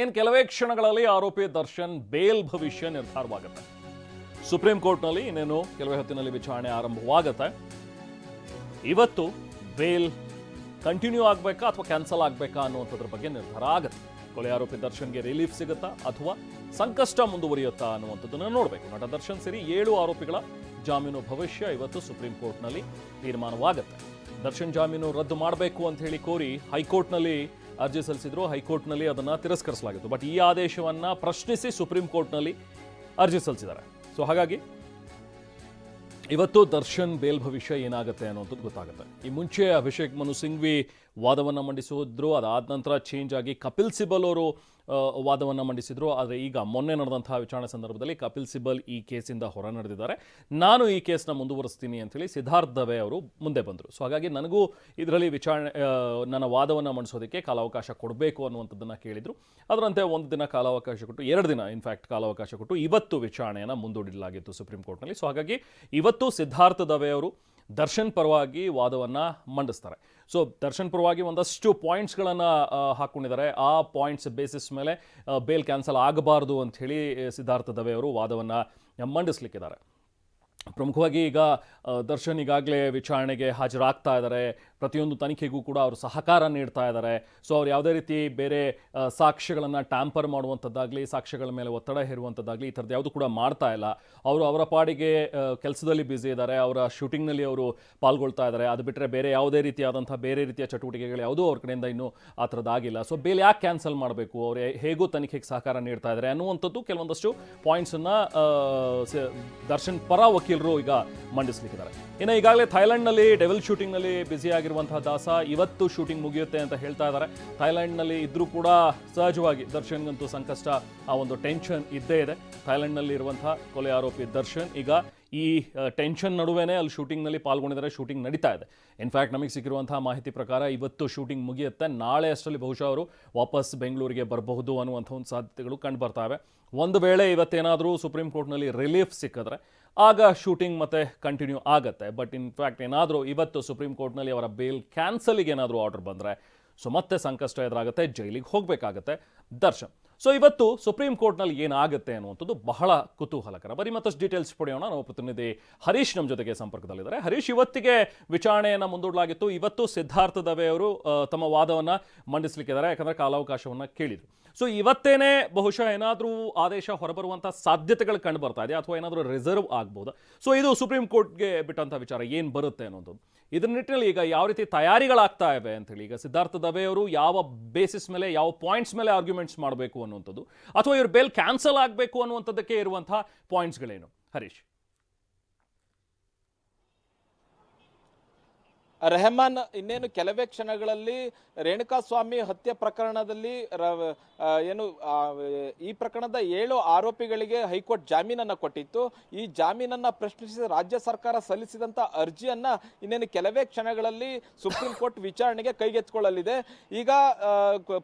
ಏನು ಕೆಲವೇ ಕ್ಷಣಗಳಲ್ಲಿ ಆರೋಪಿ ದರ್ಶನ್ ಬೇಲ್ ಭವಿಷ್ಯ ನಿರ್ಧಾರವಾಗುತ್ತೆ. ಸುಪ್ರೀಂ ಕೋರ್ಟ್ನಲ್ಲಿ ಇನ್ನೇನು ಕೆಲವೇ ಹೊತ್ತಿನಲ್ಲಿ ವಿಚಾರಣೆ ಆರಂಭವಾಗುತ್ತೆ. ಇವತ್ತು ಬೇಲ್ ಕಂಟಿನ್ಯೂ ಆಗಬೇಕಾ ಅಥವಾ ಕ್ಯಾನ್ಸಲ್ ಆಗಬೇಕಾ ಅನ್ನುವಂಥದ್ರ ಬಗ್ಗೆ ನಿರ್ಧಾರ ಆಗುತ್ತೆ. ಕೊಲೆ ಆರೋಪಿ ದರ್ಶನ್ಗೆ ರಿಲೀಫ್ ಸಿಗುತ್ತಾ ಅಥವಾ ಸಂಕಷ್ಟ ಮುಂದುವರಿಯುತ್ತಾ ಅನ್ನುವಂಥದ್ದನ್ನು ನೋಡಬೇಕು. ನಟ ದರ್ಶನ್ ಸೇರಿ ಏಳು ಆರೋಪಿಗಳ ಜಾಮೀನು ಭವಿಷ್ಯ ಇವತ್ತು ಸುಪ್ರೀಂ ಕೋರ್ಟ್ನಲ್ಲಿ ತೀರ್ಮಾನವಾಗುತ್ತೆ. ದರ್ಶನ್ ಜಾಮೀನು ರದ್ದು ಮಾಡಬೇಕು ಅಂತ ಹೇಳಿ ಕೋರಿ ಹೈಕೋರ್ಟ್ನಲ್ಲಿ ಅರ್ಜಿ ಸಲ್ಲಿಸಿದ್ರು, ಹೈಕೋರ್ಟ್ನಲ್ಲಿ ಅದನ್ನ ತಿರಸ್ಕರಿಸಲಾಗಿತ್ತು. ಬಟ್ ಈ ಆದೇಶವನ್ನ ಪ್ರಶ್ನಿಸಿ ಸುಪ್ರೀಂ ಕೋರ್ಟ್ನಲ್ಲಿ ಅರ್ಜಿ ಸಲ್ಲಿಸಿದ್ದಾರೆ. ಸೊ ಹಾಗಾಗಿ, ಇವತ್ತು ದರ್ಶನ್ ಬೇಲ್ ಭವಿಷ್ಯ ಏನಾಗುತ್ತೆ ಅನ್ನೋಂಥದ್ದು ಗೊತ್ತಾಗುತ್ತೆ. ಈ ಮುಂಚೆ ಅಭಿಷೇಕ್ ಮನು ಸಿಂಘ್ವಿ ವಾದವನ್ನು ಮಂಡಿಸಿದ್ರು, ಅದಾದ ನಂತರ ಚೇಂಜ್ ಆಗಿ ಕಪಿಲ್ ಸಿಬಲ್ ಅವರು ವಾದವನ್ನು ಮಂಡಿಸಿದ್ರು. ಆದರೆ ಈಗ ಮೊನ್ನೆ ನಡೆದಂತಹ ವಿಚಾರಣೆ ಸಂದರ್ಭದಲ್ಲಿ ಕಪಿಲ್ ಸಿಬಲ್ ಈ ಕೇಸಿಂದ ಹೊರ ನಡೆದಿದ್ದಾರೆ ನಾನು ಈ ಕೇಸ್ನ ಮುಂದುವರಿಸ್ತೀನಿ ಅಂತೇಳಿ ಸಿದ್ಧಾರ್ಥ ದವೆ ಅವರು ಮುಂದೆ ಬಂದರು. ಸೊ ಹಾಗಾಗಿ ನನಗೂ ಇದರಲ್ಲಿ ವಿಚಾರಣೆ ನನ್ನ ವಾದವನ್ನು ಮಂಡಿಸೋದಕ್ಕೆ ಕಾಲಾವಕಾಶ ಕೊಡಬೇಕು ಅನ್ನುವಂಥದ್ದನ್ನು ಕೇಳಿದರು. ಅದರಂತೆ ಒಂದು ದಿನ ಕಾಲಾವಕಾಶ ಕೊಟ್ಟು, ಎರಡು ದಿನ ಇನ್ಫ್ಯಾಕ್ಟ್ ಕಾಲಾವಕಾಶ ಕೊಟ್ಟು ಇವತ್ತು ವಿಚಾರಣೆಯನ್ನು ಮುಂದೂಡಲಾಗಿತ್ತು ಸುಪ್ರೀಂ ಕೋರ್ಟ್ನಲ್ಲಿ ಸೊ ಹಾಗಾಗಿ ಇವತ್ತು ಸಿದ್ಧಾರ್ಥ ದವೆ ಅವರು ದರ್ಶನ್ ಪರವಾಗಿ ವಾದವನ್ನು ಮಂಡಿಸ್ತಾರೆ. ಸೊ ದರ್ಶನ್ ಪರವಾಗಿ ಒಂದಷ್ಟು ಪಾಯಿಂಟ್ಸ್ಗಳನ್ನು ಹಾಕ್ಕೊಂಡಿದ್ದಾರೆ ಆ ಪಾಯಿಂಟ್ಸ್ ಬೇಸಿಸ್ ಮೇಲೆ ಬೇಲ್ ಕ್ಯಾನ್ಸಲ್ ಆಗಬಾರ್ದು ಅಂತ ಹೇಳಿ ಸಿದ್ಧಾರ್ಥ ದವೆ ಅವರು ವಾದವನ್ನು ಮಂಡಿಸ್ಲಿಕ್ಕಿದ್ದಾರೆ. ಪ್ರಮುಖವಾಗಿ ಈಗ ದರ್ಶನ್ ಈಗಾಗಲೇ ವಿಚಾರಣೆಗೆ ಹಾಜರಾಗ್ತಾ ಇದ್ದಾರೆ. ಪ್ರತಿಯೊಂದು ತನಿಖೆಗೂ ಕೂಡ ಅವರು ಸಹಕಾರ ನೀಡ್ತಾ ಇದ್ದಾರೆ. ಸೊ ಅವ್ರು ಯಾವುದೇ ರೀತಿ ಬೇರೆ ಸಾಕ್ಷ್ಯಗಳನ್ನು ಟ್ಯಾಂಪರ್ ಮಾಡುವಂಥದ್ದಾಗಲಿ, ಸಾಕ್ಷ್ಯಗಳ ಮೇಲೆ ಒತ್ತಡ ಹೇರುವಂಥದ್ದಾಗಲಿ ಈ ಥರದ್ದು ಯಾವುದು ಕೂಡ ಮಾಡ್ತಾ ಇಲ್ಲ. ಅವರು ಅವರ ಪಾಡಿಗೆ ಕೆಲಸದಲ್ಲಿ ಬ್ಯುಸಿ ಇದ್ದಾರೆ. ಅವರ ಶೂಟಿಂಗ್ನಲ್ಲಿ ಅವರು ಪಾಲ್ಗೊಳ್ತಾ ಇದ್ದಾರೆ. ಅದು ಬಿಟ್ಟರೆ ಬೇರೆ ಯಾವುದೇ ರೀತಿಯಾದಂಥ ಬೇರೆ ರೀತಿಯ ಚಟುವಟಿಕೆಗಳು ಯಾವುದೂ ಅವ್ರ ಕಡೆಯಿಂದ ಇನ್ನೂ ಆ ಥರದ್ದಾಗಿಲ್ಲ ಸೊ ಬೇಲ್ ಯಾಕೆ ಕ್ಯಾನ್ಸಲ್ ಮಾಡಬೇಕು? ಅವರು ಹೇಗೂ ತನಿಖೆಗೆ ಸಹಕಾರ ನೀಡ್ತಾ ಇದ್ದಾರೆ ಅನ್ನುವಂಥದ್ದು ಕೆಲವೊಂದಷ್ಟು ಪಾಯಿಂಟ್ಸನ್ನು ದರ್ಶನ್ ಪರ ವಕೀಲರು ಈಗ ಮಂಡಿಸ್ಲಿಕ್ಕಿದ್ದಾರೆ. ಇನ್ನು ಈಗಾಗಲೇ ಥೈಲ್ಯಾಂಡ್ನಲ್ಲಿ ಡೆವಿಲ್ ಶೂಟಿಂಗ್ನಲ್ಲಿ ಬ್ಯುಸಿ ಆಗಿರುವಂತಹ ದಾಸ ಇವತ್ತು ಶೂಟಿಂಗ್ ಮುಗಿಯುತ್ತೆ ಅಂತ ಹೇಳ್ತಾ ಇದ್ದಾರೆ. ಥೈಲ್ಯಾಂಡ್ನಲ್ಲಿ ಇದ್ರೂ ಕೂಡ ಸಹಜವಾಗಿ ದರ್ಶನ್ಗಂತೂ ಸಂಕಷ್ಟ, ಆ ಒಂದು ಟೆನ್ಷನ್ ಇದ್ದೇ ಇದೆ. ಥೈಲ್ಯಾಂಡ್ನಲ್ಲಿ ಇರುವಂತಹ ಕೊಲೆ ಆರೋಪಿ ದರ್ಶನ್ ಈಗ ಈ ಟೆನ್ಷನ್ ನಡುವೆನೇ ಅಲ್ಲಿ ಶೂಟಿಂಗ್ನಲ್ಲಿ ಪಾಲ್ಗೊಂಡಿದ್ದಾರೆ, ಶೂಟಿಂಗ್ ನಡೀತಾ ಇದೆ. ಇನ್ಫ್ಯಾಕ್ಟ್ ನಮಗೆ ಸಿಕ್ಕಿರುವಂತಹ ಮಾಹಿತಿ ಪ್ರಕಾರ ಇವತ್ತು ಶೂಟಿಂಗ್ ಮುಗಿಯುತ್ತೆ. ನಾಳೆ ಅಷ್ಟರಲ್ಲಿ ಬಹುಶಃ ಅವರು ವಾಪಸ್ ಬೆಂಗಳೂರಿಗೆ ಬರಬಹುದು ಅನ್ನುವಂಥ ಒಂದು ಸಾಧ್ಯತೆಗಳು ಕಂಡು ಬರ್ತಾವೆ. ಒಂದು ವೇಳೆ ಇವತ್ತೇನಾದರೂ ಸುಪ್ರೀಂ ಕೋರ್ಟ್ನಲ್ಲಿ ರಿಲೀಫ್ ಸಿಕ್ಕಿದ್ರೆ ಆಗ ಶೂಟಿಂಗ್ ಮತ್ತೆ ಕಂಟಿನ್ಯೂ ಆಗುತ್ತೆ. ಬಟ್ ಇನ್ಫ್ಯಾಕ್ಟ್ ಏನಾದರೂ ಇವತ್ತು ಸುಪ್ರೀಂ ಕೋರ್ಟ್ನಲ್ಲಿ ಅವರ ಬೇಲ್ ಕ್ಯಾನ್ಸಲಿಗೆ ಏನಾದರೂ ಆರ್ಡರ್ ಬಂದರೆ ಸೊ ಮತ್ತೆ ಸಂಕಷ್ಟ ಎದುರಾಗುತ್ತೆ, ಜೈಲಿಗೆ ಹೋಗಬೇಕಾಗತ್ತೆ ದರ್ಶನ್. ಸೊ ಇವತ್ತು ಸುಪ್ರೀಂ ಕೋರ್ಟ್ನಲ್ಲಿ ಏನಾಗುತ್ತೆ ಅನ್ನುವಂಥದ್ದು ಬಹಳ ಕುತೂಹಲಕರ. ಬರಿ ಮತ್ತಷ್ಟು ಡೀಟೇಲ್ಸ್ ಪಡೆಯೋಣ. ನಾವು ಪ್ರತಿನಿಧಿ ಹರೀಶ್ ನಮ್ಮ ಜೊತೆಗೆ ಸಂಪರ್ಕದಲ್ಲಿದ್ದಾರೆ. ಹರೀಶ್, ಇವತ್ತಿಗೆ ವಿಚಾರಣೆಯನ್ನು ಮುಂದೂಡಲಾಗಿತ್ತು. ಇವತ್ತು ಸಿದ್ಧಾರ್ಥ ದವೆ ಅವರು ತಮ್ಮ ವಾದವನ್ನು ಮಂಡಿಸಲಿಕ್ಕಿದ್ದಾರೆ. ಯಾಕಂದರೆ ಕಾಲಾವಕಾಶವನ್ನು ಕೇಳಿದರು. ಸೊ ಇವತ್ತೇನೆ ಬಹುಶಃ ಏನಾದರೂ ಆದೇಶ ಹೊರಬರುವಂಥ ಸಾಧ್ಯತೆಗಳು ಕಂಡು ಬರ್ತಾ ಇದೆ ಅಥವಾ ಏನಾದರೂ ರಿಸರ್ವ್ ಆಗ್ಬೋದು? ಸೊ ಇದು ಸುಪ್ರೀಂ ಕೋರ್ಟ್ಗೆ ಬಿಟ್ಟಂಥ ವಿಚಾರ, ಏನು ಬರುತ್ತೆ ಅನ್ನೋದು. ಇದ್ರ ನಿಟ್ಟಿನಲ್ಲಿ ಈಗ ಯಾವ ರೀತಿ ತಯಾರಿಗಳಾಗ್ತಾ ಇವೆ ಅಂತೇಳಿ ಈಗ ಸಿದ್ಧಾರ್ಥ ದವೆ ಅವರು ಯಾವ ಬೇಸಿಸ್ ಮೇಲೆ, ಯಾವ ಪಾಯಿಂಟ್ಸ್ ಮೇಲೆ ಆರ್ಗ್ಯುಮೆಂಟ್ಸ್ ಮಾಡಬೇಕು ಅನ್ನುವಂಥದ್ದು, ಅಥವಾ ಇವ್ರ ಬೇಲ್ ಕ್ಯಾನ್ಸಲ್ ಆಗಬೇಕು ಅನ್ನುವಂಥದ್ದಕ್ಕೆ ಇರುವಂತಹ ಪಾಯಿಂಟ್ಸ್ಗಳೇನು ಹರೀಶ್. ರೆಹಮಾನ್ ಇನ್ನೇನು ಕೆಲವೇ ಕ್ಷಣಗಳಲ್ಲಿ ರೇಣುಕಾಸ್ವಾಮಿ ಹತ್ಯೆ ಪ್ರಕರಣದಲ್ಲಿ ಏನು ಈ ಪ್ರಕರಣದ ಏಳು ಆರೋಪಿಗಳಿಗೆ ಹೈಕೋರ್ಟ್ ಜಾಮೀನನ್ನು ಕೊಟ್ಟಿತ್ತು. ಈ ಜಾಮೀನನ್ನು ಪ್ರಶ್ನಿಸಿ ರಾಜ್ಯ ಸರ್ಕಾರ ಸಲ್ಲಿಸಿದಂಥ ಅರ್ಜಿಯನ್ನು ಇನ್ನೇನು ಕೆಲವೇ ಕ್ಷಣಗಳಲ್ಲಿ ಸುಪ್ರೀಂ ಕೋರ್ಟ್ ವಿಚಾರಣೆಗೆ ಕೈಗೆತ್ತಿಕೊಳ್ಳಲಿದೆ. ಈಗ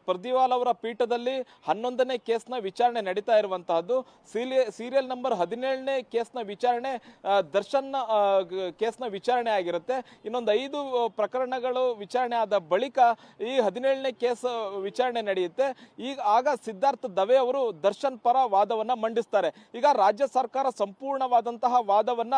ಪ್ರದಿವಾಲ್ ಅವರ ಪೀಠದಲ್ಲಿ ಹನ್ನೊಂದನೇ ಕೇಸ್ನ ವಿಚಾರಣೆ ನಡೀತಾ ಇರುವಂತಹದ್ದು. ಸೀರಿಯಲ್ ನಂಬರ್ ಹದಿನೇಳನೇ ಕೇಸ್ನ ವಿಚಾರಣೆ ದರ್ಶನ್ ಕೇಸ್ನ ವಿಚಾರಣೆ ಆಗಿರುತ್ತೆ. ಇನ್ನೊಂದು ಐದು ಪ್ರಕರಣಗಳು ವಿಚಾರಣೆ ಆದ ಬಳಿಕ ಈ ಹದಿನೇಳನೇ ಕೇಸ್ ವಿಚಾರಣೆ ನಡೆಯುತ್ತೆ. ಈಗ, ಆಗ ಸಿದ್ಧಾರ್ಥ ದವೆ ಅವರು ದರ್ಶನ್ ಪರ ವಾದವನ್ನ ಮಂಡಿಸ್ತಾರೆ. ಈಗ ರಾಜ್ಯ ಸರ್ಕಾರ ಸಂಪೂರ್ಣವಾದಂತಹ ವಾದವನ್ನ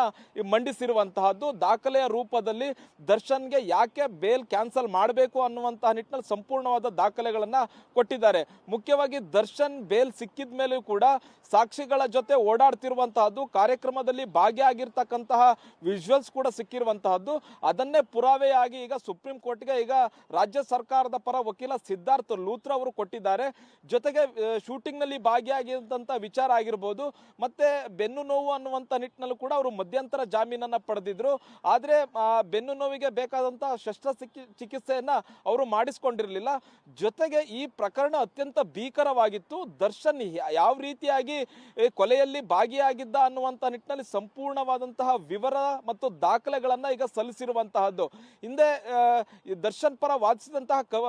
ಮಂಡಿಸಿರುವಂತಹದ್ದು, ದಾಖಲೆಯ ರೂಪದಲ್ಲಿ ದರ್ಶನ್ಗೆ ಯಾಕೆ ಬೇಲ್ ಕ್ಯಾನ್ಸಲ್ ಮಾಡಬೇಕು ಅನ್ನುವಂತಹ ನಿಟ್ಟಿನಲ್ಲಿ ಸಂಪೂರ್ಣವಾದ ದಾಖಲೆಗಳನ್ನು ಕೊಟ್ಟಿದ್ದಾರೆ. ಮುಖ್ಯವಾಗಿ ದರ್ಶನ್ ಬೇಲ್ ಸಿಕ್ಕಿದ ಮೇಲೂ ಕೂಡ ಸಾಕ್ಷಿಗಳ ಜೊತೆ ಓಡಾಡ್ತಿರುವಂತಹದ್ದು, ಕಾರ್ಯಕ್ರಮದಲ್ಲಿ ಭಾಗಿಯಾಗಿರ್ತಕ್ಕಂತಹ ವಿಜುವಲ್ಸ್ ಕೂಡ ಸಿಕ್ಕಿರುವಂತಹದ್ದು. ಅದನ್ನೇ ಪುರಾವೆಯಾಗಿ ಈಗ ಸುಪ್ರೀಂ ಕೋರ್ಟ್ಗೆ ಈಗ ರಾಜ್ಯ ಸರ್ಕಾರದ ಪರ ವಕೀಲ ಸಿದ್ಧಾರ್ಥ್ ಲೂತ್ರ ಅವರು ಕೊಟ್ಟಿದ್ದಾರೆ. ಜೊತೆಗೆ ಶೂಟಿಂಗ್ನಲ್ಲಿ ನಲ್ಲಿ ಭಾಗಿಯಾಗಿದ್ದಂತ ವಿಚಾರ ಆಗಿರ್ಬೋದು. ಮತ್ತೆ ಬೆನ್ನು ನೋವು ಅನ್ನುವಂತ ನಿಟ್ಟಿನಲ್ಲೂ ಕೂಡ ಅವರು ಮಧ್ಯಂತರ ಜಾಮೀನನ್ನ ಪಡೆದಿದ್ರು. ಆದರೆ ಬೆನ್ನು ನೋವಿಗೆ ಬೇಕಾದಂಥ ಶಸ್ತ್ರ ಚಿಕಿತ್ಸೆಯನ್ನು ಅವರು ಮಾಡಿಸಿಕೊಂಡಿರಲಿಲ್ಲ. ಜೊತೆಗೆ ಈ ಪ್ರಕರಣ ಅತ್ಯಂತ ಭೀಕರವಾಗಿತ್ತು. ದರ್ಶನ್ ಯಾವ ರೀತಿಯಾಗಿ ಕೊಲೆಯಲ್ಲಿ ಭಾಗಿಯಾಗಿದ್ದ ಅನ್ನುವಂತ ನಿಟ್ಟಿನಲ್ಲಿ ಸಂಪೂರ್ಣವಾದಂತಹ ವಿವರ ಮತ್ತು ದಾಖಲೆಗಳನ್ನು ಈಗ ಸಲ್ಲಿಸಿರುವಂತಹದ್ದು. ಹಿಂದೆ ದರ್ಶನ್ ಪರ ವಾದಿಸಿದಂತಹ ಕವ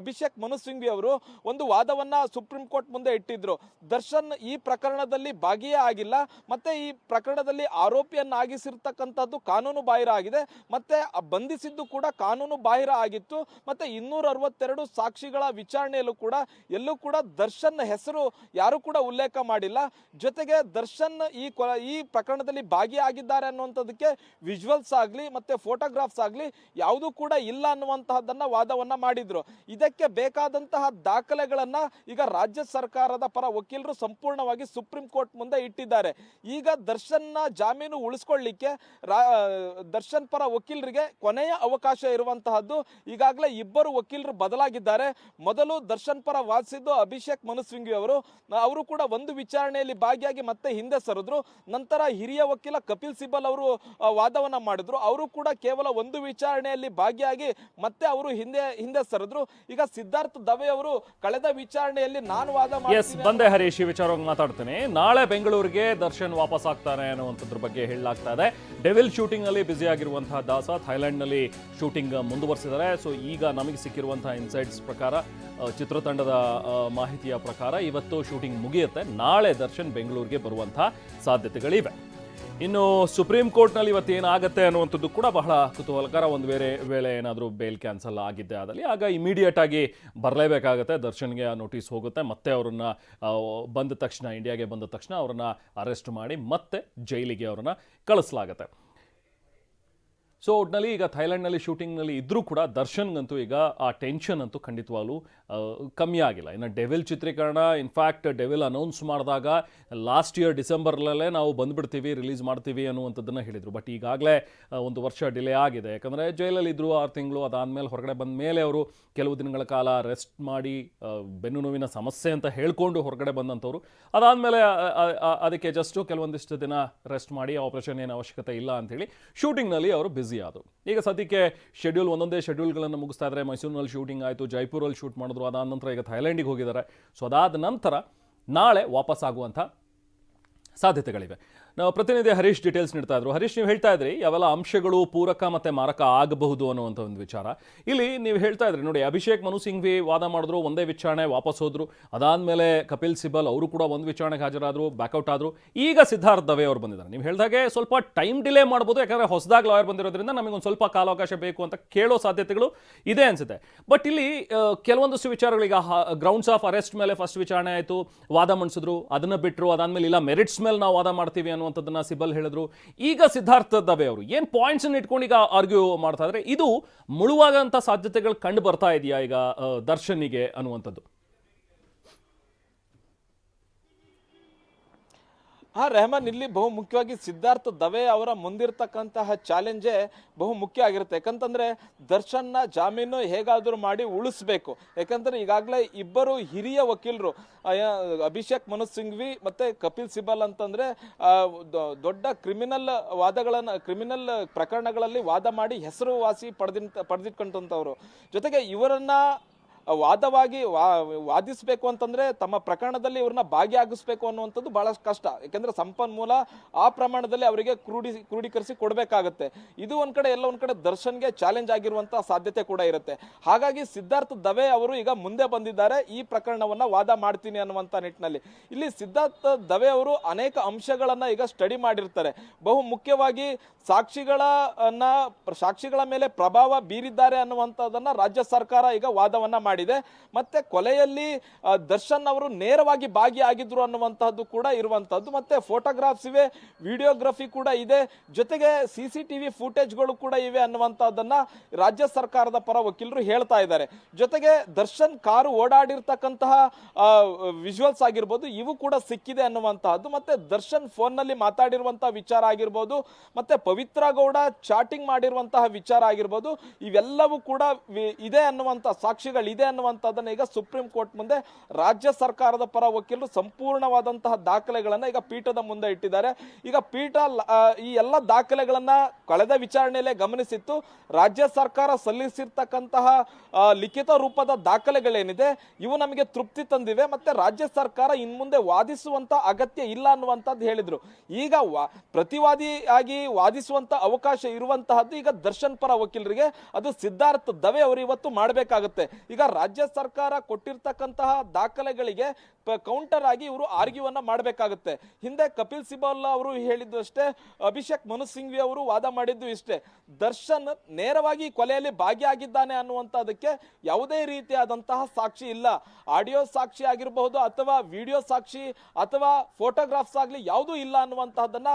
ಅಭಿಷೇಕ್ ಮನು ಸಿಂಘ್ವಿ ಅವರು ಒಂದು ವಾದವನ್ನು ಸುಪ್ರೀಂ ಕೋರ್ಟ್ ಮುಂದೆ ಇಟ್ಟಿದ್ರು. ದರ್ಶನ್ ಈ ಪ್ರಕರಣದಲ್ಲಿ ಭಾಗಿಯೇ ಆಗಿಲ್ಲ, ಮತ್ತೆ ಈ ಪ್ರಕರಣದಲ್ಲಿ ಆರೋಪಿಯನ್ನಾಗಿಸಿರ್ತಕ್ಕಂಥದ್ದು ಕಾನೂನು ಬಾಹಿರ ಆಗಿದೆ, ಮತ್ತೆ ಬಂಧಿಸಿದ್ದು ಕೂಡ ಕಾನೂನು ಬಾಹಿರ ಆಗಿತ್ತು, ಮತ್ತೆ ಇನ್ನೂರ ಅರವತ್ತೆರಡು ಸಾಕ್ಷಿಗಳ ವಿಚಾರಣೆಯಲ್ಲೂ ಕೂಡ, ಎಲ್ಲೂ ಕೂಡ ದರ್ಶನ್ ಹೆಸರು ಯಾರು ಕೂಡ ಉಲ್ಲೇಖ ಮಾಡಿಲ್ಲ. ಜೊತೆಗೆ ದರ್ಶನ್ ಈ ಈ ಪ್ರಕರಣದಲ್ಲಿ ಭಾಗಿಯಾಗಿದ್ದಾರೆ ಅನ್ನುವಂಥದ್ದಕ್ಕೆ ವಿಜುವಲ್ಸ್ ಆಗಲಿ, ಮತ್ತೆ ಫೋಟೋಗ್ರಾಫ್ಸ್ ಆಗಲಿ ಯಾವುದೂ ಕೂಡ ಇಲ್ಲ ಅನ್ನುವಂತಹದ್ದನ್ನ ವಾದವನ್ನ ಮಾಡಿದ್ರು. ಇದಕ್ಕೆ ಬೇಕಾದಂತಹ ದಾಖಲೆಗಳನ್ನ ಈಗ ರಾಜ್ಯ ಸರ್ಕಾರದ ಪರ ವಕೀಲರು ಸಂಪೂರ್ಣವಾಗಿ ಸುಪ್ರೀಂ ಕೋರ್ಟ್ ಮುಂದೆ ಇಟ್ಟಿದ್ದಾರೆ. ಈಗ ದರ್ಶನ್ನ ಜಾಮೀನು ಉಳಿಸ್ಕೊಳ್ಳಿಕ್ಕೆ ದರ್ಶನ್ ಪರ ವಕೀಲರಿಗೆ ಕೊನೆಯ ಅವಕಾಶ ಇರುವಂತಹದ್ದು ಈಗಾಗಲೇ ಇಬ್ಬರು ವಕೀಲರು ಬದಲಾಗಿದ್ದಾರೆ. ಮೊದಲು ದರ್ಶನ್ ಪರ ವಾದಿಸಿದ್ದು ಅಭಿಷೇಕ್ ಮನುಸ್ವಿಂಗಿ ಅವರು. ಅವರು ಕೂಡ ಒಂದು ವಿಚಾರಣೆಯಲ್ಲಿ ಭಾಗಿಯಾಗಿ ಮತ್ತೆ ಹಿಂದೆ ಸರಿದ್ರು. ನಂತರ ಹಿರಿಯ ವಕೀಲ ಕಪಿಲ್ ಸಿಬಲ್ ಅವರು ವಾದವನ್ನ ಮಾಡಿದ್ರು. ಅವರು ಕೂಡ ಕೇವಲ ಒಂದು ವಿಚಾರಣೆಯಲ್ಲಿ ಭಾಗಿಯಾಗಿ ಮತ್ತೆ ಅವರು ಹಿಂದೆ ಹಿಂದೆ ಸರಿದ್ರು. ಈಗ ಸಿದ್ಧಾರ್ಥ ದವೆ ಅವರು ಕಳೆದ ವಿಚಾರಣೆಯಲ್ಲಿ ನಾನು ವಾದ ಎಸ್ ಬಂದೆ ಹರೀಶ್ ಈ ವಿಚಾರವಾಗಿ ಮಾತಾಡ್ತೇನೆ. ನಾಳೆ ಬೆಂಗಳೂರಿಗೆ ದರ್ಶನ್ ವಾಪಸ್ ಆಗ್ತಾನೆ ಅನ್ನುವಂಥದ್ರ ಬಗ್ಗೆ ಹೇಳಲಾಗ್ತಾ ಇದೆ. ಡೆವಿಲ್ ಶೂಟಿಂಗ್ನಲ್ಲಿ ಬ್ಯುಸಿ ಆಗಿರುವಂತಹ ದಾಸ ಥೈಲ್ಯಾಂಡ್ನಲ್ಲಿ ಶೂಟಿಂಗ್ ಮುಂದುವರಿಸಿದ್ದಾರೆ. ಸೊ ಈಗ ನಮಗೆ ಸಿಕ್ಕಿರುವಂತಹ ಇನ್ಸೈಟ್ಸ್ ಪ್ರಕಾರ ಚಿತ್ರತಂಡದ ಮಾಹಿತಿಯ ಪ್ರಕಾರ ಇವತ್ತು ಶೂಟಿಂಗ್ ಮುಗಿಯುತ್ತೆ. ನಾಳೆ ದರ್ಶನ್ ಬೆಂಗಳೂರಿಗೆ ಬರುವಂತಹ ಸಾಧ್ಯತೆಗಳಿವೆ. ಇನ್ನು ಸುಪ್ರೀಂ ಕೋರ್ಟ್ನಲ್ಲಿ ಇವತ್ತು ಏನಾಗುತ್ತೆ ಅನ್ನುವಂಥದ್ದು ಕೂಡ ಬಹಳ ಕುತೂಹಲಕರ. ಒಂದು ವೇಳೆ ವೇಳೆ ಏನಾದರೂ ಬೇಲ್ ಕ್ಯಾನ್ಸಲ್ ಆಗಿದ್ದೆ ಆದಲ್ಲಿ, ಆಗ ಇಮಿಡಿಯೇಟ್ ಆಗಿ ಬರಲೇಬೇಕಾಗುತ್ತೆ. ದರ್ಶನ್ಗೆ ಆ ನೋಟಿಸ್ ಹೋಗುತ್ತೆ. ಮತ್ತೆ ಅವರನ್ನ ಬಂದ ತಕ್ಷಣ ಇಂಡಿಯಾಗೆ ಬಂದ ತಕ್ಷಣ ಅವರನ್ನ ಅರೆಸ್ಟ್ ಮಾಡಿ ಮತ್ತೆ ಜೈಲಿಗೆ ಅವರನ್ನ ಕಳಿಸಲಾಗುತ್ತೆ. ಸೊ ಒಟ್ನಲ್ಲಿ ಈಗ ಥೈಲ್ಯಾಂಡ್ನಲ್ಲಿ ಶೂಟಿಂಗ್ನಲ್ಲಿ ಇದ್ದರೂ ಕೂಡ ದರ್ಶನ್ಗಂತೂ ಈಗ ಆ ಟೆನ್ಷನ್ ಅಂತೂ ಖಂಡಿತವಾಗ್ಲೂ ಕಮ್ಮಿ ಆಗಿಲ್ಲ. ಇನ್ನು ಡೆವಿಲ್ ಚಿತ್ರೀಕರಣ ಇನ್ಫ್ಯಾಕ್ಟ್ ಡೆವಿಲ್ ಅನೌನ್ಸ್ ಮಾಡಿದಾಗ ಲಾಸ್ಟ್ ಇಯರ್ ಡಿಸೆಂಬರ್ಲಲ್ಲೇ ನಾವು ಬಂದ್ಬಿಡ್ತೀವಿ ರಿಲೀಸ್ ಮಾಡ್ತೀವಿ ಅನ್ನುವಂಥದ್ದನ್ನು ಹೇಳಿದರು. ಬಟ್ ಈಗಾಗಲೇ ಒಂದು ವರ್ಷ ಡಿಲೇ ಆಗಿದೆ. ಯಾಕಂದರೆ ಜೈಲಲ್ಲಿ ಇದ್ದರು ಆರು ತಿಂಗಳು, ಅದಾದಮೇಲೆ ಹೊರಗಡೆ ಬಂದ ಮೇಲೆ ಅವರು ಕೆಲವು ದಿನಗಳ ಕಾಲ ರೆಸ್ಟ್ ಮಾಡಿ ಬೆನ್ನು ನೋವಿನ ಸಮಸ್ಯೆ ಅಂತ ಹೇಳ್ಕೊಂಡು ಹೊರಗಡೆ ಬಂದಂಥವ್ರು. ಅದಾದಮೇಲೆ ಅದಕ್ಕೆ ಜಸ್ಟು ಕೆಲವೊಂದಿಷ್ಟು ದಿನ ರೆಸ್ಟ್ ಮಾಡಿ ಆಪರೇಷನ್ ಏನು ಅವಶ್ಯಕತೆ ಇಲ್ಲ ಅಂಥೇಳಿ ಶೂಟಿಂಗ್ನಲ್ಲಿ ಅವರು ಬ್ಯುಸಿ ಆದರು ಈಗ ಸದ್ಯಕ್ಕೆ ಶೆಡ್ಯೂಲ್ ಒಂದೊಂದೇ ಶೆಡ್ಯೂಲ್ಗಳನ್ನು ಮುಗಿಸ್ತಾ ಇದ್ದಾರೆ ಮೈಸೂರಿನಲ್ಲಿ ಶೂಟಿಂಗ್ ಆಯಿತು ಜೈಪುರಲ್ಲಿ ಶೂಟ್ ಮಾಡಿದ್ರು, ಅದಾದ ನಂತರ ಈಗ ಥೈಲ್ಯಾಂಡಿಗೆ ಹೋಗಿದ್ದಾರೆ. ಸೊ ಅದಾದ ನಂತರ ನಾಳೆ ವಾಪಸ್ ಆಗುವಂಥ ಸಾಧ್ಯತೆಗಳಿವೆ. ನಾವು ಪ್ರತಿನಿಧಿ ಹರೀಶ್ ಡೀಟೇಲ್ಸ್ ನೀಡ್ತಾ ಇದ್ರು. ಹರೀಶ್, ನೀವು ಹೇಳ್ತಾ ಇದ್ರಿ, ಯಾವೆಲ್ಲ ಅಂಶಗಳು ಪೂರಕ ಮತ್ತೆ ಮಾರಕ ಆಗಬಹುದು ಅನ್ನುವಂಥ ಒಂದು ವಿಚಾರ. ಇಲ್ಲಿ ನೀವು ಹೇಳ್ತಾ ಇದ್ರಿ, ನೋಡಿ, ಅಭಿಷೇಕ್ ಮನು ಸಿಂಘ್ವಿ ವಾದ ಮಾಡಿದ್ರು, ಒಂದೇ ವಿಚಾರಣೆ ವಾಪಸ್ ಹೋದ್ರು. ಅದಾದಮೇಲೆ ಕಪಿಲ್ ಸಿಬಲ್ ಅವರು ಕೂಡ ಒಂದು ವಿಚಾರಣೆಗೆ ಹಾಜರಾದರು ಬ್ಯಾಕ್ಔಟ್ ಆದರು. ಈಗ ಸಿದ್ಧಾರ್ಥ ದವೆ ಅವರು ಬಂದಿದ್ದಾರೆ. ನೀವು ಹೇಳಿದಾಗೆ ಸ್ವಲ್ಪ ಟೈಮ್ ಡಿಲೇ ಮಾಡ್ಬೋದು, ಯಾಕಂದರೆ ಹೊಸದಾಗಿ ಲಾಯರ್ ಬಂದಿರೋದ್ರಿಂದ ನಮಗೊಂದು ಸ್ವಲ್ಪ ಕಾಲಾವಕಾಶ ಬೇಕು ಅಂತ ಕೇಳೋ ಸಾಧ್ಯತೆಗಳು ಇದೆ ಅನಿಸುತ್ತೆ. ಬಟ್ ಇಲ್ಲಿ ಕೆಲವೊಂದಷ್ಟು ವಿಚಾರಗಳಿಗೆ ಗ್ರೌಂಡ್ಸ್ ಆಫ್ ಅರೆಸ್ಟ್ ಮೇಲೆ ಫಸ್ಟ್ ವಿಚಾರಣೆ ಆಯಿತು, ವಾದ ಮಂಡಿಸಿದ್ರು, ಅದನ್ನು ಬಿಟ್ಟರು ಅದಾದಮೇಲೆ ಇಲ್ಲ ಮೆರಿಟ್ಸ್ ಮೇಲೆ ನಾವು ವಾದ ಮಾಡ್ತೀವಿ ಅನ್ನುವಂಥದ್ದನ್ನ ಸಿಬಲ್ ಹೇಳಿದ್ರು. ಈಗ ಸಿದ್ಧಾರ್ಥ ದವೆ ಅವರು. ಏನು ಪಾಯಿಂಟ್ಸ್ ಇಟ್ಕೊಂಡು ಈಗ ಆರ್ಗ್ಯೂ ಮಾಡ್ತಾ ಇದ್ದಾರೆ ಇದು ಮುಳುವಾಗಂಥ ಸಾಧ್ಯತೆಗಳು ಕಂಡು ಬರ್ತಾ ಇದೆಯಾ ಈಗ ದರ್ಶನಿಗೆ ಅನ್ನುವಂಥದ್ದು? ಹಾ ರೆಹಮಾನ್ ಇಲ್ಲಿ ಬಹು ಮುಖ್ಯವಾಗಿ ಸಿದ್ಧಾರ್ಥ ದವೆ ಅವರ ಮುಂದಿರ್ತಕ್ಕಂತಹ ಚಾಲೆಂಜೇ ಬಹು ಮುಖ್ಯ ಆಗಿರುತ್ತೆ. ಯಾಕಂತಂದ್ರೆ ದರ್ಶನ್ನ ಜಾಮೀನು ಹೇಗಾದರೂ ಮಾಡಿ ಉಳಿಸ್ಬೇಕು. ಯಾಕಂದ್ರೆ ಈಗಾಗಲೇ ಇಬ್ಬರು ಹಿರಿಯ ವಕೀಲರು ಅಭಿಷೇಕ್ ಮನು ಸಿಂಘ್ವಿ ಮತ್ತೆ ಕಪಿಲ್ ಸಿಬಲ್ ಅಂತಂದ್ರೆ ದೊಡ್ಡ ಕ್ರಿಮಿನಲ್ ವಾದಗಳನ್ನ, ಕ್ರಿಮಿನಲ್ ಪ್ರಕರಣಗಳಲ್ಲಿ ವಾದ ಮಾಡಿ ಹೆಸರುವಾಸಿ ಪಡೆದಿಂತ ಪಡೆದಿಟ್ಕೊಂಡಂಥವ್ರು. ಜೊತೆಗೆ ಇವರನ್ನ ವಾದವಾಗಿ ವಾದಿಸ್ಬೇಕು ಅಂತಂದ್ರೆ ತಮ್ಮ ಪ್ರಕರಣದಲ್ಲಿ ಇವ್ರನ್ನ ಭಾಗಿಯಾಗಿಸ್ಬೇಕು ಅನ್ನುವಂಥದ್ದು ಬಹಳ ಕಷ್ಟ. ಯಾಕಂದ್ರೆ ಸಂಪನ್ಮೂಲ ಆ ಪ್ರಮಾಣದಲ್ಲಿ ಅವರಿಗೆ ಕ್ರೂಡಿ ಕ್ರೂಢೀಕರಿಸಿ ಕೊಡಬೇಕಾಗತ್ತೆ. ಇದು ಒಂದ್ ಕಡೆ, ಎಲ್ಲ ಒಂದ್ ಕಡೆ ದರ್ಶನ್ಗೆ ಚಾಲೆಂಜ್ ಆಗಿರುವಂತಹ ಸಾಧ್ಯತೆ ಕೂಡ ಇರುತ್ತೆ. ಹಾಗಾಗಿ ಸಿದ್ಧಾರ್ಥ ದವೆ ಅವರು ಈಗ ಮುಂದೆ ಬಂದಿದ್ದಾರೆ. ಈ ಪ್ರಕರಣವನ್ನ ವಾದ ಮಾಡ್ತೀನಿ ಅನ್ನುವಂತ ನಿಟ್ಟಿನಲ್ಲಿ. ಇಲ್ಲಿ ಸಿದ್ಧಾರ್ಥ ದವೆ ಅವರು ಅನೇಕ ಅಂಶಗಳನ್ನ ಈಗ ಸ್ಟಡಿ ಮಾಡಿರ್ತಾರೆ. ಬಹು ಮುಖ್ಯವಾಗಿ ಸಾಕ್ಷಿಗಳನ್ನ, ಸಾಕ್ಷಿಗಳ ಮೇಲೆ ಪ್ರಭಾವ ಬೀರಿದ್ದಾರೆ ಅನ್ನುವಂಥದ್ದನ್ನ ರಾಜ್ಯ ಸರ್ಕಾರ ಈಗ ವಾದವನ್ನ ಮಾಡಿದೆ. ಮತ್ತೆ ಕೊಲೆಯಲ್ಲಿ ದರ್ಶನ್ ಅವರು ನೇರವಾಗಿ ಭಾಗಿಯಾಗಿದ್ರು ಅನ್ನುವಂತಹದ್ದು ಕೂಡ ಇರುವಂತಹದ್ದು. ಮತ್ತೆ ಫೋಟೋಗ್ರಾಫ್ಸ್ ಇವೆ ವಿಡಿಯೋಗ್ರಫಿ ಕೂಡ ಇದೆ. ಜೊತೆಗೆ ಸಿ ಸಿ ಟಿವಿ ಫುಟೇಜ್ಗಳು ಕೂಡ ಇವೆ ಅನ್ನುವಂತಹದ್ದನ್ನ ರಾಜ್ಯ ಸರ್ಕಾರದ ಪರ ವಕೀಲರು ಹೇಳ್ತಾ ಇದ್ದಾರೆ. ಜೊತೆಗೆ ದರ್ಶನ್ ಕಾರು ಓಡಾಡಿರ್ತಕ್ಕಂತಹ ವಿಜುವಲ್ಸ್ ಆಗಿರ್ಬೋದು, ಇವು ಕೂಡ ಸಿಕ್ಕಿದೆ ಅನ್ನುವಂತಹದ್ದು. ಮತ್ತೆ ದರ್ಶನ್ ಫೋನ್ನಲ್ಲಿ ಮಾತಾಡಿರುವಂತಹ ವಿಚಾರ ಆಗಿರ್ಬೋದು, ಮತ್ತೆ ಪವಿತ್ರ ಗೌಡ ಚಾಟಿಂಗ್ ಮಾಡಿರುವಂತಹ ವಿಚಾರ ಆಗಿರ್ಬೋದು, ಇವೆಲ್ಲವೂ ಕೂಡ ಇದೆ ಅನ್ನುವಂತ ಸಾಕ್ಷಿಗಳಿದೆ. ಇದೆ ಅನ್ನುವಂಥದ್ದನ್ನು ಈಗ ಸುಪ್ರೀಂ ಕೋರ್ಟ್ ಮುಂದೆ ರಾಜ್ಯ ಸರ್ಕಾರದ ಪರ ವಕೀಲರು ಸಂಪೂರ್ಣವಾದಂತಹ ದಾಖಲೆಗಳನ್ನು ಈಗ ಪೀಠದ ಮುಂದೆ ಇಟ್ಟಿದ್ದಾರೆ. ಈಗ ಪೀಠ ಈ ಎಲ್ಲ ದಾಖಲೆಗಳನ್ನ ಕಳೆದ ವಿಚಾರಣೆಯಲ್ಲೇ ಗಮನಿಸಿತ್ತು. ರಾಜ್ಯ ಸರ್ಕಾರ ಸಲ್ಲಿಸಿರ್ತಕ್ಕಂತಹ ಲಿಖಿತ ರೂಪದ ದಾಖಲೆಗಳೇನಿದೆ, ಇವು ನಮಗೆ ತೃಪ್ತಿ ತಂದಿವೆ, ಮತ್ತೆ ರಾಜ್ಯ ಸರ್ಕಾರ ಇನ್ ಮುಂದೆ ವಾದಿಸುವಂತ ಅಗತ್ಯ ಇಲ್ಲ ಅನ್ನುವಂಥದ್ದು ಹೇಳಿದ್ರು. ಈಗ ಪ್ರತಿವಾದಿಯಾಗಿ ವಾದಿಸುವಂತ ಅವಕಾಶ ಇರುವಂತಹದ್ದು ಈಗ ದರ್ಶನ್ ಪರ ವಕೀಲರಿಗೆ, ಅದು ಸಿದ್ಧಾರ್ಥ ದವೆ ಅವರು ಇವತ್ತು ಮಾಡಬೇಕಾಗುತ್ತೆ. ಈಗ ರಾಜ್ಯ ಸರ್ಕಾರ ಕೊಟ್ಟಿರ್ತಕ್ಕಂತಹ ದಾಖಲೆಗಳಿಗೆ ಕೌಂಟರ್ ಆಗಿ ಇವರು ಆರ್ಗ್ಯೂವನ್ನ ಮಾಡಬೇಕಾಗುತ್ತೆ. ಹಿಂದೆ ಕಪಿಲ್ ಸಿಬಲ್ ಅವರು ಹೇಳಿದ್ದು ಅಷ್ಟೇ, ಅಭಿಷೇಕ್ ಮನು ಸಿಂಘ್ವಿ ಅವರು ವಾದ ಮಾಡಿದ್ದು ಇಷ್ಟೇ. ದರ್ಶನ್ ನೇರವಾಗಿ ಕೊಲೆಯಲ್ಲಿ ಭಾಗಿಯಾಗಿದ್ದಾನೆ ಅನ್ನುವಂಥದ್ದಕ್ಕೆ ಯಾವುದೇ ರೀತಿಯಾದಂತಹ ಸಾಕ್ಷಿ ಇಲ್ಲ. ಆಡಿಯೋ ಸಾಕ್ಷಿ ಆಗಿರಬಹುದು ಅಥವಾ ವಿಡಿಯೋ ಸಾಕ್ಷಿ ಅಥವಾ ಫೋಟೋಗ್ರಾಫ್ಸ್ ಆಗಲಿ ಯಾವುದೂ ಇಲ್ಲ ಅನ್ನುವಂತಹದ್ದನ್ನು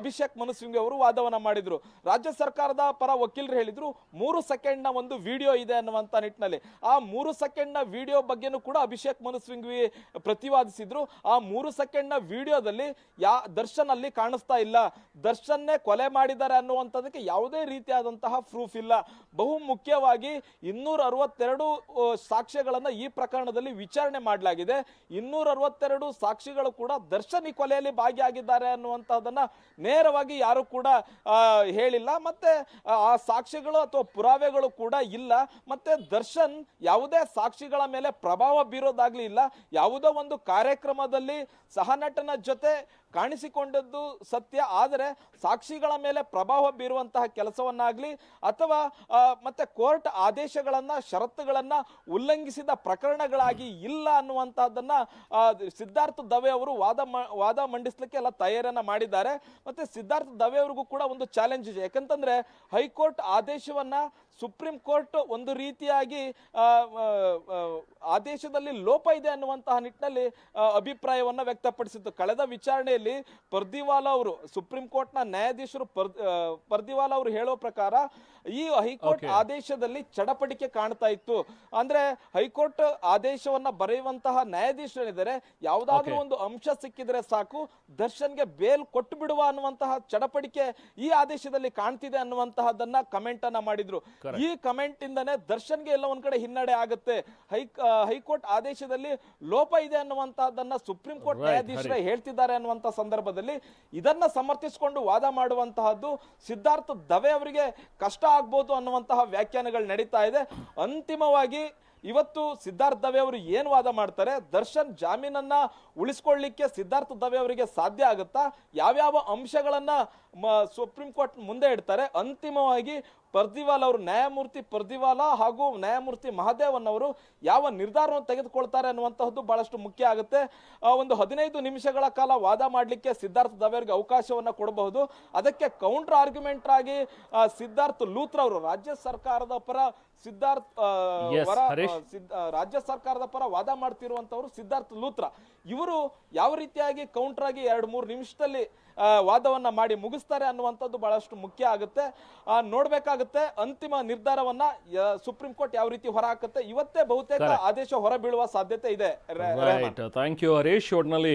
ಅಭಿಷೇಕ್ ಮನು ಸಿಂಘ್ವಿ ಅವರು ವಾದವನ್ನ ಮಾಡಿದ್ರು. ರಾಜ್ಯ ಸರ್ಕಾರದ ಪರ ವಕೀಲರು ಹೇಳಿದ್ರು, ಮೂರು ಸೆಕೆಂಡ್ನ ಒಂದು ವಿಡಿಯೋ ಇದೆ ಅನ್ನುವಂತ ನಿಟ್ಟಿನಲ್ಲಿ. ಆ ಮೂರು ಸೆಕೆಂಡ್ನ ವಿಡಿಯೋ ಬಗ್ಗೆನೂ ಕೂಡ ಅಭಿಷೇಕ್ ಮನು ಸಿಂಘ್ವಿ ಪ್ರತಿವಾದಿಸಿದ್ರು. ಆ ಮೂರು ಸೆಕೆಂಡ್ನ ವಿಡಿಯೋದಲ್ಲಿ ಯಾ ದರ್ಶನ್ ಅಲ್ಲಿ ಕಾಣಿಸ್ತಾ ಇಲ್ಲ. ದರ್ಶನ್ನೇ ಕೊಲೆ ಮಾಡಿದ್ದಾರೆ ಅನ್ನುವಂಥದ್ದಕ್ಕೆ ಯಾವುದೇ ರೀತಿಯಾದಂತಹ ಪ್ರೂಫ್ ಇಲ್ಲ. ಬಹು ಮುಖ್ಯವಾಗಿ ಇನ್ನೂರ ಅರವತ್ತೆರಡು ಸಾಕ್ಷ್ಯಗಳನ್ನು ಈ ಪ್ರಕರಣದಲ್ಲಿ ವಿಚಾರಣೆ ಮಾಡಲಾಗಿದೆ. ಇನ್ನೂರ ಅರವತ್ತೆರಡು ಸಾಕ್ಷಿಗಳು ಕೂಡ ದರ್ಶನ್ ಈ ಕೊಲೆಯಲ್ಲಿ ಭಾಗಿಯಾಗಿದ್ದಾರೆ ಅನ್ನುವಂತಹದನ್ನ ನೇರವಾಗಿ ಯಾರು ಕೂಡ ಹೇಳಿಲ್ಲ. ಮತ್ತೆ, ಆ ಆ ಸಾಕ್ಷ್ಯಗಳು ಅಥವಾ ಪುರಾವೆಗಳು ಕೂಡ ಇಲ್ಲ. ಮತ್ತೆ ದರ್ಶನ್ ಯಾವುದೇ ಸಾಕ್ಷಿಗಳ ಮೇಲೆ ಪ್ರಭಾವ ಬೀರೋದಾಗ್ಲಿ ಇಲ್ಲ, ಯಾವುದೋ ಒಂದು ಕಾರ್ಯಕ್ರಮದಲ್ಲಿ ಸಹನಟನ ಜೊತೆ ಕಾಣಿಸಿಕೊಂಡದ್ದು ಸತ್ಯ. ಆದರೆ ಸಾಕ್ಷಿಗಳ ಮೇಲೆ ಪ್ರಭಾವ ಬೀರುವಂತಹ ಕೆಲಸವನ್ನಾಗ್ಲಿ ಅಥವಾ ಮತ್ತೆ ಕೋರ್ಟ್ ಆದೇಶಗಳನ್ನ, ಷರತ್ತುಗಳನ್ನ ಉಲ್ಲಂಘಿಸಿದ ಪ್ರಕರಣಗಳಾಗಿ ಇಲ್ಲ ಅನ್ನುವಂತಹದ್ದನ್ನ ಸಿದ್ಧಾರ್ಥ ದವೆ ಅವರು ವಾದ ವಾದ ಮಂಡಿಸ್ಲಿಕ್ಕೆ ಎಲ್ಲ ತಯಾರನ್ನ ಮಾಡಿದ್ದಾರೆ. ಮತ್ತೆ ಸಿದ್ಧಾರ್ಥ ದವೆ ಅವ್ರಿಗೂ ಕೂಡ ಒಂದು ಚಾಲೆಂಜ್ ಇದೆ. ಯಾಕಂತಂದ್ರೆ ಹೈಕೋರ್ಟ್ ಆದೇಶವನ್ನ ಸುಪ್ರೀಂ ಕೋರ್ಟ್ ಒಂದು ರೀತಿಯಾಗಿ ಆದೇಶದಲ್ಲಿ ಲೋಪ ಇದೆ ಅನ್ನುವಂತಹ ನಿಟ್ಟಿನಲ್ಲಿ ಅಭಿಪ್ರಾಯವನ್ನು ವ್ಯಕ್ತಪಡಿಸಿತ್ತು ಕಳೆದ ವಿಚಾರಣೆಯಲ್ಲಿ ಪರ್ದಿವಾಲ ಅವರು ಸುಪ್ರೀಂ ಕೋರ್ಟ್ನ ನ್ಯಾಯಾಧೀಶರು ಪರ್ದಿವಾಲಾ ಅವರು ಹೇಳೋ ಪ್ರಕಾರ ಈ ಹೈಕೋರ್ಟ್ ಆದೇಶದಲ್ಲಿ ಚಡಪಡಿಕೆ ಕಾಣ್ತಾ ಇತ್ತು ಅಂದ್ರೆ ಹೈಕೋರ್ಟ್ ಆದೇಶವನ್ನ ಬರೆಯುವಂತಹ ನ್ಯಾಯಾಧೀಶರಿದ್ದಾರೆ ಯಾವುದಾದ್ರೂ. ಒಂದು ಅಂಶ ಸಿಕ್ಕಿದ್ರೆ ಸಾಕು ದರ್ಶನ್ಗೆ ಬೇಲ್ ಕೊಟ್ಟು ಬಿಡುವ ಅನ್ನುವಂತಹ ಚಡಪಡಿಕೆ ಈ ಆದೇಶದಲ್ಲಿ ಕಾಣ್ತಿದೆ ಅನ್ನುವಂತಹದನ್ನ ಕಮೆಂಟ್ ಅನ್ನ ಮಾಡಿದ್ರು. ಈ ಕಮೆಂಟ್ ಇಂದನೇ ದರ್ಶನ್ಗೆ ಎಲ್ಲ ಒಂದ್ ಕಡೆ ಹಿನ್ನಡೆ ಆಗುತ್ತೆ. ಹೈ ಹೈಕೋರ್ಟ್ ಆದೇಶದಲ್ಲಿ ಲೋಪ ಇದೆ ಅನ್ನುವಂತಹದನ್ನ ಸುಪ್ರೀಂ ಕೋರ್ಟ್ ನ್ಯಾಯಾಧೀಶರೇ ಹೇಳ್ತಿದ್ದಾರೆ ಅನ್ನುವಂತ ಸಂದರ್ಭದಲ್ಲಿ ಇದನ್ನ ಸಮರ್ಥಿಸಿಕೊಂಡು ವಾದ ಮಾಡುವಂತಹದ್ದು ಸಿದ್ಧಾರ್ಥ ದವೆ ಅವರಿಗೆ ಕಷ್ಟ ಆಗ್ಬೋದು ಅನ್ನುವಂತಹ ವ್ಯಾಖ್ಯಾನಗಳು ನಡೀತಾ ಇದೆ. ಅಂತಿಮವಾಗಿ ಇವತ್ತು ಸಿದ್ಧಾರ್ಥ ದವೆ ಅವರು ಏನು ವಾದ ಮಾಡ್ತಾರೆ? ದರ್ಶನ್ ಜಾಮೀನನ್ನ ಉಳಿಸ್ಕೊಳ್ಳಿಕ್ಕೆ ಸಿದ್ಧಾರ್ಥ ದವೆ ಅವರಿಗೆ ಸಾಧ್ಯ ಆಗುತ್ತಾ? ಯಾವ್ಯಾವ ಅಂಶಗಳನ್ನ ಸುಪ್ರೀಂ ಕೋರ್ಟ್ ಮುಂದೆ ಇಡ್ತಾರೆ? ಅಂತಿಮವಾಗಿ ಪರ್ದಿವಾಲ್ ಅವರು ನ್ಯಾಯಮೂರ್ತಿ ಪರ್ದಿವಾಲ ಹಾಗೂ ನ್ಯಾಯಮೂರ್ತಿ ಮಹಾದೇವನ್ ಅವರು ಯಾವ ನಿರ್ಧಾರವನ್ನು ತೆಗೆದುಕೊಳ್ತಾರೆ ಅನ್ನುವಂತಹದ್ದು ಬಹಳಷ್ಟು ಮುಖ್ಯ ಆಗುತ್ತೆ. ಒಂದು ಹದಿನೈದು ನಿಮಿಷಗಳ ಕಾಲ ವಾದ ಮಾಡಲಿಕ್ಕೆ ಸಿದ್ಧಾರ್ಥ ದವೇರ್ಗೆ ಅವಕಾಶವನ್ನ ಕೊಡಬಹುದು. ಅದಕ್ಕೆ ಕೌಂಟರ್ ಆರ್ಗ್ಯುಮೆಂಟ್ ಆಗಿ ಸಿದ್ಧಾರ್ಥ ಲೂತ್ರ ಅವರು ರಾಜ್ಯ ಸರ್ಕಾರದ ಪರ ಸಿದ್ಧಾರ್ಥ ರಾಜ್ಯ ಸರ್ಕಾರದ ಪರ ವಾದ ಮಾಡ್ತಿರುವಂತವರು ಸಿದ್ಧಾರ್ಥ ಲೂತ್ರ ಇವರು ಯಾವ ರೀತಿಯಾಗಿ ಕೌಂಟರ್ ಆಗಿ ಎರಡು ಮೂರು ನಿಮಿಷದಲ್ಲಿ ವಾದವನ್ನು ವಾದವನ್ನ ಮಾಡಿ ಮುಗಿಸ್ತಾರೆ ಅನ್ನುವಂಥದ್ದು ಬಹಳಷ್ಟು ಮುಖ್ಯ ಆಗುತ್ತೆ. ಆ, ನೋಡ್ಬೇಕಾಗುತ್ತೆ ಅಂತಿಮ ನಿರ್ಧಾರವನ್ನ ಸುಪ್ರೀಂ ಕೋರ್ಟ್ ಯಾವ ರೀತಿ ಹೊರ ಹಾಕುತ್ತೆ. ಇವತ್ತೇ ಬಹುತೇಕ ಆದೇಶ ಹೊರಬೀಳುವ ಸಾಧ್ಯತೆ ಇದೆ. ರೈಟ್ ಥ್ಯಾಂಕ್ ಯು ಹರೀಶ್ ಒಟ್ನಲ್ಲಿ